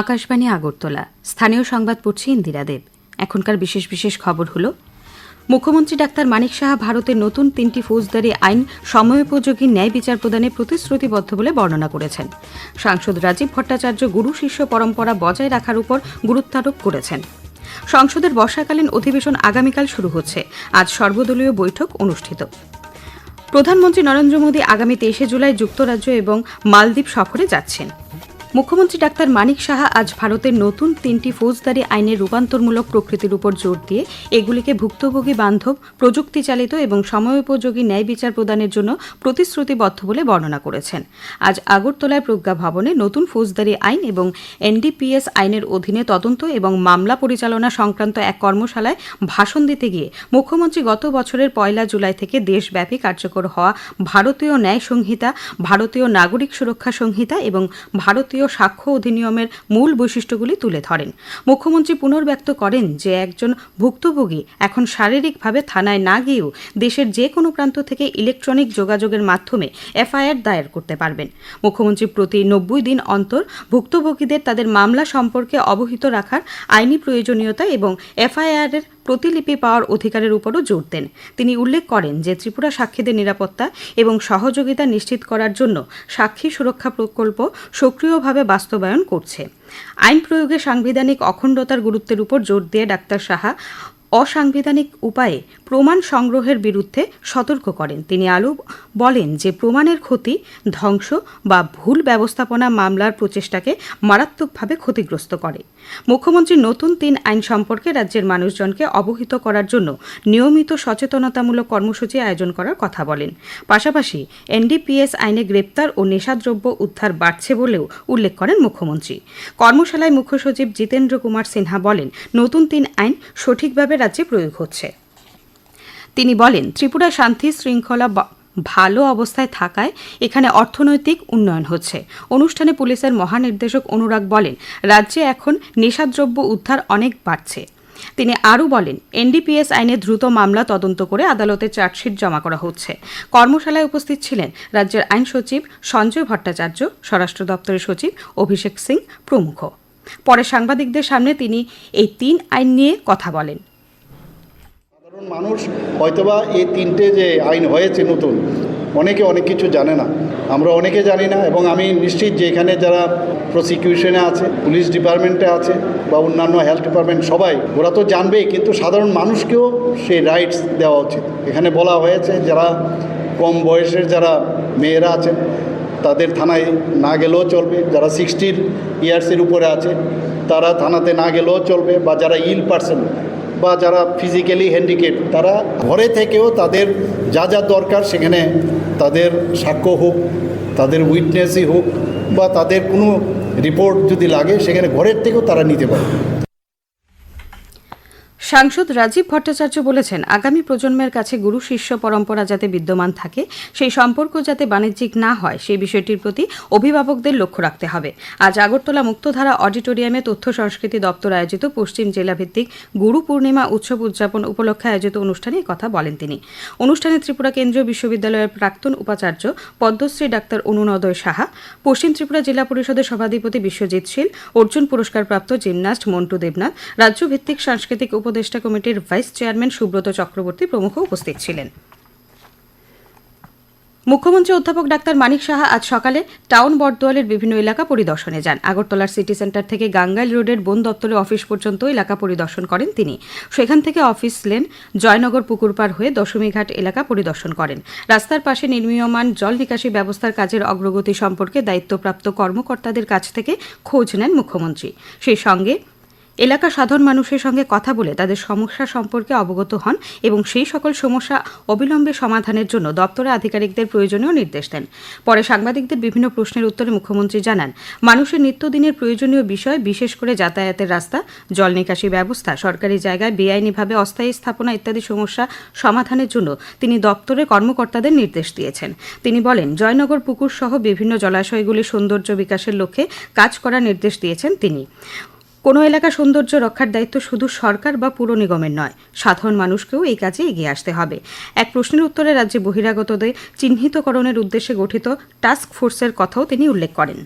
আকাশবাণী আগরতলা। স্থানীয় সংবাদ পড়ছি ইন্দিরা দেব। এখনকার বিশেষ বিশেষ খবর হল, মুখ্যমন্ত্রী ডাক্তার মানিক সাহা ভারতের নতুন তিনটি ফৌজদারি আইন সময়োপযোগী ন্যায় বিচার প্রদানে প্রতিশ্রুতিবদ্ধ বলে বর্ণনা করেছেন। সাংসদ রাজীব ভট্টাচার্য গুরু শিষ্য পরম্পরা বজায় রাখার উপর গুরুত্বারোপ করেছেন। সংসদের বর্ষাকালীন অধিবেশন আগামীকাল শুরু হচ্ছে। আজ সর্বদলীয় বৈঠক অনুষ্ঠিত। প্রধানমন্ত্রী নরেন্দ্র মোদী আগামী তেইশে জুলাই যুক্তরাজ্য এবং মালদ্বীপ সফরে যাচ্ছেন। মুখ্যমন্ত্রী ডাক্তার মানিক সাহা আজ ভারতের নতুন তিনটি ফৌজদারি আইনের রূপান্তরমূলক প্রকৃতির উপর জোর দিয়ে এগুলিকে ভুক্তভোগী বান্ধব প্রযুক্তি চালিত এবং সময়োপযোগী ন্যায় বিচার প্রদানের জন্য প্রতিশ্রুতিবদ্ধ বলে বর্ণনা করেছেন। আজ আগরতলায় প্রজ্ঞা ভবনে নতুন ফৌজদারি আইন এবং এনডিপিএস আইনের অধীনে তদন্ত এবং মামলা পরিচালনা সংক্রান্ত এক কর্মশালায় ভাষণ দিতে গিয়ে মুখ্যমন্ত্রী গত বছরের পয়লা জুলাই থেকে দেশব্যাপী কার্যকর হওয়া ভারতীয় ন্যায় সংহিতা, ভারতীয় নাগরিক সুরক্ষা সংহিতা এবং ভারতীয় সাক্ষ্য অধিনিয়মের মূল বৈশিষ্ট্যগুলি তুলে ধরেন। মুখ্যমন্ত্রী পুনর্ব্যক্ত করেন যে একজন ভুক্তভোগী এখন শারীরিকভাবে থানায় না গিয়েও দেশের যে কোনো প্রান্ত থেকে ইলেকট্রনিক যোগাযোগের মাধ্যমে এফআইআর দায়ের করতে পারবেন। মুখ্যমন্ত্রী প্রতি নব্বই দিন অন্তর ভুক্তভোগীদের তাদের মামলা সম্পর্কে অবহিত রাখার আইনি প্রয়োজনীয়তা এবং এফআইআর এর প্রতিলিপি পাওয়ার অধিকারের উপরও জোর দেন। তিনি উল্লেখ করেন যে, ত্রিপুরা সাক্ষীদের নিরাপত্তা এবং সহযোগিতা নিশ্চিত করার জন্য সাক্ষী সুরক্ষা প্রকল্প সক্রিয়ভাবে বাস্তবায়ন করছে। আইন প্রয়োগে সাংবিধানিক অখণ্ডতার গুরুত্বের উপর জোর দিয়ে ডাক্তার সাহা অসাংবিধানিক উপায়ে প্রমাণ সংগ্রহের বিরুদ্ধে সতর্ক করেন। তিনি আলো বলেন যে প্রমাণের ক্ষতি, ধ্বংস বা ভুল ব্যবস্থাপনা মামলার প্রচেষ্টাকে মারাত্মকভাবে ক্ষতিগ্রস্ত করে। মুখ্যমন্ত্রী নতুন তিন আইন সম্পর্কে রাজ্যের মানুষজনকে অবহিত করার জন্য নিয়মিত সচেতনতামূলক কর্মসূচি আয়োজন করার কথা বলেন। পাশাপাশি এনডিপিএস আইনে গ্রেপ্তার ও নেশাদ্রব্য উদ্ধার বাড়ছে বলেও উল্লেখ করেন মুখ্যমন্ত্রী। কর্মশালায় মুখ্য সচিব জিতেন্দ্র কুমার সিনহা বলেন, নতুন তিন আইন সঠিকভাবে রাজ্যে প্রয়োগ হচ্ছে। তিনি বলেন, ত্রিপুরা শান্তি শৃঙ্খলা ভালো অবস্থায় থাকায় এখানে অর্থনৈতিক উন্নয়ন হচ্ছে। অনুষ্ঠানে পুলিশের মহানির্দেশক অনুরাগ বলেন, রাজ্যে এখন নেশাদ্রব্য উদ্ধার অনেক বাড়ছে। তিনি আরও বলেন, এনডিপিএস আইনে দ্রুত মামলা তদন্ত করে আদালতে চার্জশিট জমা করা হচ্ছে। কর্মশালায় উপস্থিত ছিলেন রাজ্যের আইন সচিব সঞ্জয় ভট্টাচার্য, স্বরাষ্ট্র দপ্তরের সচিব অভিষেক সিং প্রমুখ। পরে সাংবাদিকদের সামনে তিনি এই তিন আইন নিয়ে কথা বলেন। মানুষ হয়তোবা এই তিনটে যে আইন হয়েছে নতুন, অনেকে অনেক কিছু জানে না। আমরা অনেকে জানি না এবং আমি নিশ্চিত যে এখানে যারা প্রসিকিউশনে আছে পুলিশ ডিপার্টমেন্টে আছে বা অন্যান্য হেলথ ডিপার্টমেন্ট সবাই, ওরা তো জানবেই, কিন্তু সাধারণ মানুষকেও সেই রাইটস দেওয়া উচিত। এখানে বলা হয়েছে যারা কম বয়সের যারা মেয়েরা আছেন, তাদের থানায় না গেলেও চলবে। যারা সিক্সটির ইয়ার্সের উপরে আছে, তারা থানাতে না গেলেও চলবে বা যারা ইল পার্সন বা যারা ফিজিক্যালি হ্যান্ডিকেপ তারা ঘরে থেকেও তাদের যা যা দরকার সেখানে তাদের সাক্ষ্য হোক, তাদের উইটনেসই হোক বা তাদের কোনো রিপোর্ট যদি লাগে, সেখানে ঘরের থেকেও তারা নিতে পারবে সাংসদ রাজীব ভট্টাচার্য বলেছেন, আগামী প্রজন্মের কাছে গুরু শিষ্য পরম্পরা যাতে বিদ্যমান থাকে, সেই সম্পর্ক যাতে বাণিজ্যিক না হয়, সেই বিষয়টির প্রতি অভিভাবকদের লক্ষ্য রাখতে হবে। আজ আগরতলা মুক্তধারা অডিটোরিয়ামে তথ্য সংস্কৃতি দপ্তর আয়োজিত পশ্চিম জেলাভিত্তিক গুরু পূর্ণিমা উৎসব উদযাপন উপলক্ষে আয়োজিত অনুষ্ঠানে কথা বলেন তিনি। অনুষ্ঠানে ত্রিপুরা কেন্দ্রীয় বিশ্ববিদ্যালয়ের প্রাক্তন উপাচার্য পদ্মশ্রী ডাক্তার অনুনদয় সাহা, পশ্চিম ত্রিপুরা জেলা পরিষদের সভাধিপতি বিশ্বজিৎ শীল, অর্জুন পুরস্কারপ্রাপ্ত জিমনাস্ট মন্টু দেবনাথ, রাজ্যভিত্তিক সাংস্কৃতিক উপদেষ্টা কমিটির ভাইস চেয়ারম্যান সুব্রত চক্রবর্তী প্রমুখ উপস্থিত ছিলেন। মুখ্যমন্ত্রী অধ্যাপক ডাক্তার মানিক সাহা আজ সকালে টাউন বটদোয়ালের বিভিন্ন এলাকা পরিদর্শনে যান। আগরতলার সিটি সেন্টার থেকে গাঙ্গাইল রোডের বন দপ্তরের অফিস পর্যন্ত এলাকা পরিদর্শন করেন তিনি। সেখান থেকে অফিস লেন জয়নগর পুকুরপাড় হয়ে দশমীঘাট এলাকা পরিদর্শন করেন। রাস্তার পাশে নির্মীয়মান জল নিকাশি ব্যবস্থার কাজের অগ্রগতি সম্পর্কে দায়িত্বপ্রাপ্ত কর্মকর্তাদের কাছ থেকে খোঁজ নেন মুখ্যমন্ত্রী। সেই সঙ্গে এলাকা সাধারণ মানুষের সঙ্গে কথা বলে তাদের সমস্যা সম্পর্কে অবগত হন এবং সেই সকল সমস্যা অবিলম্বে সমাধানের জন্য দপ্তরের আধিকারিকদের প্রয়োজনীয় নির্দেশ দেন। পরে সাংবাদিকদের বিভিন্ন প্রশ্নের উত্তরে মুখ্যমন্ত্রী জানান, মানুষের নিত্যদিনের প্রয়োজনীয় বিষয়, বিশেষ করে যাতায়াতের রাস্তা, জল নিকাশি ব্যবস্থা, সরকারি জায়গায় বেআইনিভাবে অস্থায়ী স্থাপনা ইত্যাদি সমস্যা সমাধানের জন্য তিনি দপ্তরের কর্মকর্তাদের নির্দেশ দিয়েছেন। তিনি বলেন, জয়নগর পুকুর সহ বিভিন্ন জলাশয়গুলির সৌন্দর্য বিকাশের লক্ষ্যে কাজ করার নির্দেশ দিয়েছেন তিনি। কোনো এলাকা সৌন্দর্য রক্ষার দায়িত্ব শুধু সরকার বা পুর নিগমের নয়, সাধারণ মানুষকেও এই কাজে এগিয়ে আসতে হবে। এক প্রশ্নের উত্তরে রাজ্যে বহিরাগতদের চিহ্নিতকরণের উদ্দেশ্যে গঠিত টাস্ক ফোর্সের কথাও তিনি উল্লেখ করেন।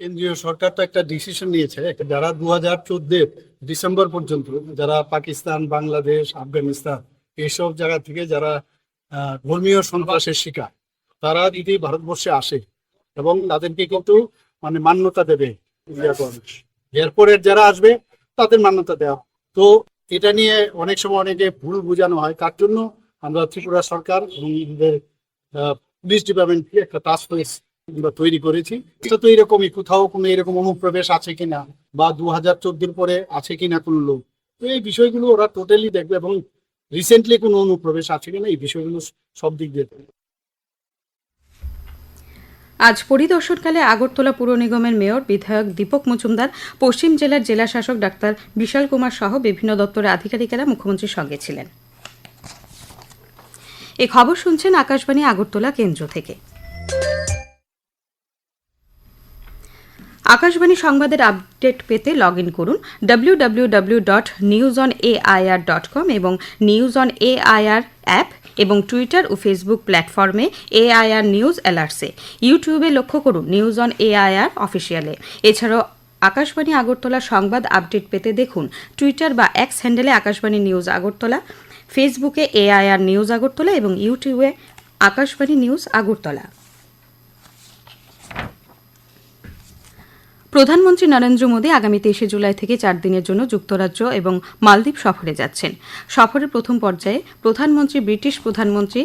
কেন্দ্রীয় সরকার তো একটা ডিসিশন নিয়েছে যারা দু হাজার চোদ্দের ডিসেম্বর পর্যন্ত যারা পাকিস্তান, বাংলাদেশ, আফগানিস্তান এইসব জায়গা থেকে যারা ধর্মীয় সন্ত্রাসের শিকার, তারা যদি ভারতবর্ষে আসে এবং তাদেরকে কিন্তু মানে মান্যতা দেবে। ইন্ডিয়া গভর্নমেন্ট এরপরের যারা আসবে, তাদের মান্যতা দেওয়া। তো এটা নিয়ে অনেক সময় অনেকে ভুল বোঝানো হয়। তার জন্য আমরা ত্রিপুরা সরকার এবং পুলিশ ডিপার্টমেন্ট একটা টাস্ক ফোর্স তৈরি করেছি। এটা তো এরকমই, কোথাও কোনো এরকম অনুপ্রবেশ আছে কিনা বা দু হাজার চোদ্দোর পরে আছে কিনা কোনো লোক। তো এই বিষয়গুলো ওরা টোটালি দেখবে এবং রিসেন্টলি কোনো অনুপ্রবেশ আছে কিনা, এই বিষয়গুলো সব দিক দিয়ে। আজ পরিদর্শনকালে আগরতলা পুর নিগমের মেয়র, বিধায়ক দীপক মজুমদার, পশ্চিম জেলার জেলা শাসক ডাক্তার বিশাল কুমার সহ বিভিন্ন দপ্তরের আধিকারিকেরা মুখ্যমন্ত্রীর সঙ্গে ছিলেন। এই খবর শুনছেন আকাশবাণী আগরতলা কেন্দ্র থেকে। আকাশবাণী সংবাদের আপডেট পেতে লগ ইন করুন W W W dot news on AIR dot com এবং নিউজ অন এআইআর অ্যাপ এবং টুইটার ও ফেসবুক প্ল্যাটফর্মে এআইআর নিউজ অ্যালার্টসে ইউটিউবে লক্ষ্য করুন নিউজ অন এআইআর অফিসিয়ালে এছাড়াও আকাশবাণী আগরতলা সংবাদ আপডেট পেতে দেখুন টুইটার বা এক্স হ্যান্ডেলে আকাশবাণী নিউজ আগরতলা ফেসবুকে এআইআর নিউজ আগরতলা এবং ইউটিউবে আকাশবাণী নিউজ আগরতলা। প্রধানমন্ত্রী নরেন্দ্র মোদী আগামী তেইশে জুলাই থেকে চার দিনের জন্য যুক্তরাজ্য এবং মালদ্বীপ সফরে যাচ্ছেন। সফরের প্রথম পর্যায়ে প্রধানমন্ত্রী, ব্রিটিশ প্রধানমন্ত্রী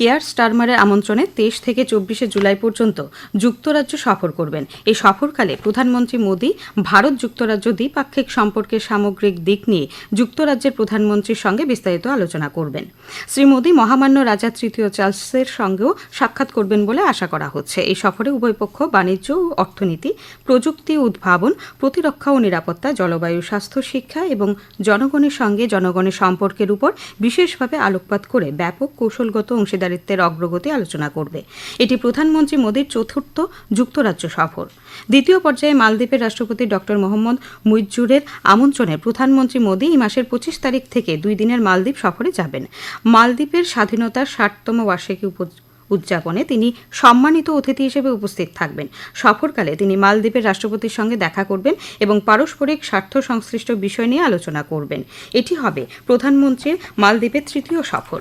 কেয়ার স্টারমারের আমন্ত্রণে তেইশ থেকে চব্বিশে জুলাই পর্যন্ত যুক্তরাজ্য সফর করবেন। এই সফরকালে প্রধানমন্ত্রী মোদী ভারত যুক্তরাজ্য দ্বিপাক্ষিক সম্পর্কের সামগ্রিক দিক নিয়ে যুক্তরাজ্যের প্রধানমন্ত্রীর সঙ্গে বিস্তারিত আলোচনা করবেন। শ্রী মোদী মহামান্য রাজা তৃতীয় চার্লসের সঙ্গেও সাক্ষাৎ করবেন বলে আশা করা হচ্ছে। এই সফরে উভয় পক্ষ বাণিজ্য ও অর্থনীতি, প্রযুক্তি উদ্ভাবন, প্রতিরক্ষা ও নিরাপত্তা, জলবায়ু, স্বাস্থ্য, শিক্ষা এবং জনগণের সঙ্গে জনগণের সম্পর্কের উপর বিশেষভাবে আলোকপাত করে ব্যাপক কৌশলগত অংশীদারিত্বের অগ্রগতি আলোচনা করবে। এটি প্রধানমন্ত্রী মোদীর চতুর্থ যুক্তরাজ্য সফর। দ্বিতীয় পর্যায়ে মালদ্বীপের রাষ্ট্রপতি ডক্টর মোহাম্মদ মুইজুরের আমন্ত্রণে প্রধানমন্ত্রী মোদী এই মাসের পঁচিশ তারিখ থেকে দুই দিনের মালদ্বীপ সফরে যাবেন। মালদ্বীপের স্বাধীনতার ষাটতম বার্ষিকী উপ- উদযাপনে তিনি সম্মানিত অতিথি হিসেবে উপস্থিত থাকবেন। সফরকালে তিনি মালদ্বীপের রাষ্ট্রপতির সঙ্গে দেখা করবেন এবং পারস্পরিক স্বার্থ সংশ্লিষ্ট বিষয় নিয়ে আলোচনা করবেন। এটি হবে প্রধানমন্ত্রীর মালদ্বীপের তৃতীয় সফর।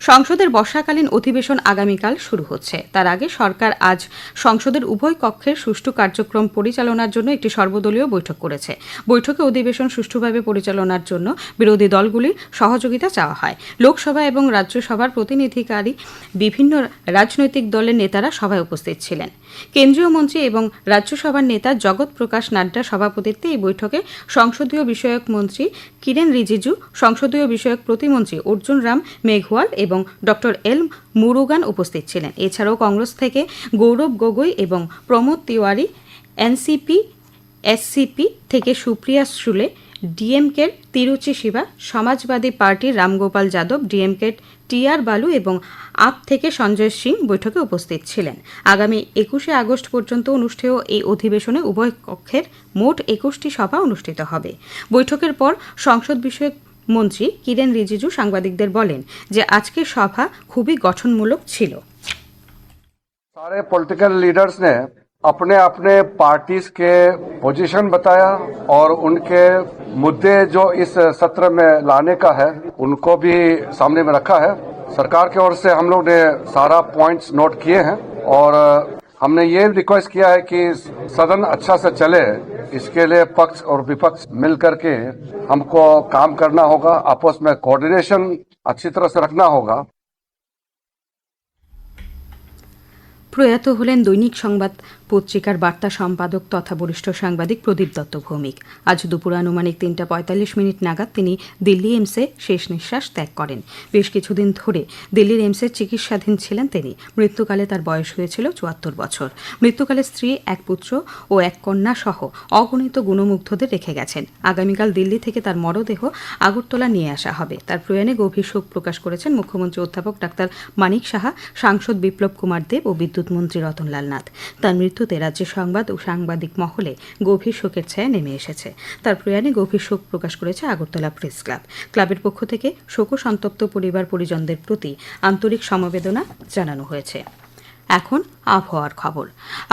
সংসদের বর্ষাকালীন অধিবেশন আগামীকাল শুরু হচ্ছে। তার আগে সরকার আজ সংসদের উভয় কক্ষের সুষ্ঠু কার্যক্রম পরিচালনার জন্য একটি সর্বদলীয় বৈঠক করেছে। বৈঠকে অধিবেশন সুষ্ঠুভাবে পরিচালনার জন্য বিরোধী দলগুলির সহযোগিতা চাওয়া হয়। লোকসভা এবং রাজ্যসভার প্রতিনিধিকারী বিভিন্ন রাজনৈতিক দলের নেতারা সভায় উপস্থিত ছিলেন। কেন্দ্রীয় মন্ত্রী এবং রাজ্যসভার নেতা জগৎ প্রকাশ নাড্ডা সভাপতিত্বে এই বৈঠকে সংসদীয় বিষয়ক মন্ত্রী কিরেন রিজিজু, সংসদীয় বিষয়ক প্রতিমন্ত্রী অর্জুন রাম মেঘওয়াল এবং ডক্টর এল মুরুগান উপস্থিত ছিলেন। এছাড়াও কংগ্রেস থেকে গৌরব গগৈ এবং প্রমোদ তিওয়ারি, এনসিপি, এসসিপি থেকে সুপ্রিয়া সুলে ডিএমকের তিরুচি শিবা, সমাজবাদী পার্টির রামগোপাল যাদব ডিএমকের টিআর বালু এবং আপ থেকে সঞ্জয় সিং বৈঠকে উপস্থিত ছিলেন। আগামী একুশে আগস্ট পর্যন্ত অনুষ্ঠেয় এই অধিবেশনে উভয় কক্ষের মোট একুশটি সভা অনুষ্ঠিত হবে। বৈঠকের পর সংসদ বিষয়ক মন্ত্রী কিরেন রিজিজু সাংবাদিকদের বলেন যে আজকের সভা খুবই গঠনমূলক ছিল सारे पॉलिटिकल लीडर्स ने अपने अपने पार्टीज के पोजीशन बताया और उनके मुद्दे जो इस सत्र में लाने का है उनको भी सामने में रखा है सरकार की ओर से हम लोग ने सारा पॉइंट्स नोट किए हैं और हमने ये रिक्वेस्ट किया है कि सदन अच्छा से चले इसके लिए पक्ष और विपक्ष मिल करके हमको काम करना होगा आपस में कोऑर्डिनेशन अच्छी तरह से रखना होगा প্রয়াত হলেন দৈনিক সংবাদ পত্রিকার বার্তা সম্পাদক তথা বরিষ্ঠ সাংবাদিক প্রদীপ দত্ত ভৌমিক। আজ দুপুর আনুমানিক তিনটা পঁয়তাল্লিশ মিনিট নাগাদ তিনি দিল্লি এমসে শেষ নিঃশ্বাস ত্যাগ করেন। বেশ কিছুদিন ধরে দিল্লির এইমসে চিকিৎসাধীন ছিলেন তিনি। মৃত্যুকালে তার বয়স হয়েছিল চুয়াত্তর বছর। মৃত্যুকালে স্ত্রী, এক পুত্র ও এক কন্যা সহ অগণিত গুণমুগ্ধদের রেখে গেছেন। আগামীকাল দিল্লি থেকে তার মরদেহ আগরতলা নিয়ে আসা হবে। তার প্রয়াণে গভীর শোক প্রকাশ করেছেন মুখ্যমন্ত্রী অধ্যাপক ডাক্তার মানিক সাহা, সাংসদ বিপ্লব কুমার দেব ও বিদ্যুৎ মন্ত্রী রতনলাল নাথ। তার মৃত্যুতে রাজ্যের সংবাদ ও সাংবাদিক মহলে গভীর শোকের ছায়া নেমে এসেছে। তার প্রয়াণে গভীর শোক প্রকাশ করেছে আগরতলা প্রেস ক্লাব। ক্লাবের পক্ষ থেকে শোক সন্তপ্ত পরিবার পরিজনদের প্রতি আন্তরিক সমবেদনা জানানো হয়েছে। এখন আবহাওয়ার খবর।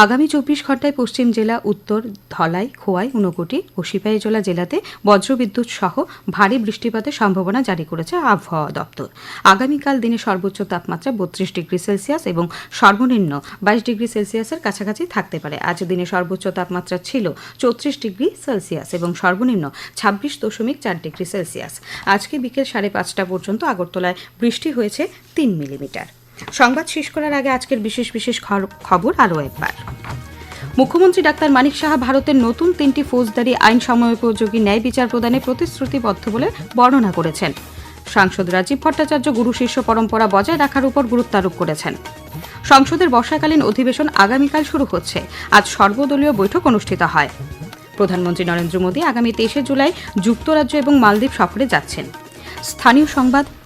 আগামী চব্বিশ ঘন্টায় পশ্চিম জেলা, উত্তর, ধলাই, খোয়াই, ঊনকোটি ও সিপাহীজলা জেলাতে বজ্রবিদ্যুৎ সহ ভারী বৃষ্টিপাতের সম্ভাবনা জারি করেছে আবহাওয়া দপ্তর। আগামীকাল দিনে সর্বোচ্চ তাপমাত্রা বত্রিশ ডিগ্রি সেলসিয়াস এবং সর্বনিম্ন বাইশ ডিগ্রি সেলসিয়াসের কাছাকাছি থাকতে পারে। আজ দিনে সর্বোচ্চ তাপমাত্রা ছিল চৌত্রিশ ডিগ্রি সেলসিয়াস এবং সর্বনিম্ন ছাব্বিশ দশমিক চার ডিগ্রি সেলসিয়াস। আজকে বিকেল সাড়ে পাঁচটা পর্যন্ত আগরতলায় বৃষ্টি হয়েছে তিন মিলিমিটার। সংবাদ শেষ করার আগে আজকের বিশেষ বিশেষ খবর আরও একবার। মুখ্যমন্ত্রী ডাক্তার মানিক সাহা ভারতের নতুন তিনটি ফৌজদারি আইন সময়োপযোগী ন্যায় বিচার প্রদানে প্রতিশ্রুতিবদ্ধ বলে বর্ণনা করেছেন। সাংসদ রাজীব ভট্টাচার্য গুরু শিষ্য পরম্পরা বজায় রাখার উপর গুরুত্ব আরোপ করেছেন। সংসদের বর্ষাকালীন অধিবেশন আগামীকাল শুরু হচ্ছে। আজ সর্বদলীয় বৈঠক অনুষ্ঠিত হয়। প্রধানমন্ত্রী নরেন্দ্র মোদী আগামী তেইশে জুলাই যুক্তরাজ্য এবং মালদ্বীপ সফরে যাচ্ছেন। স্থানীয় সংবাদ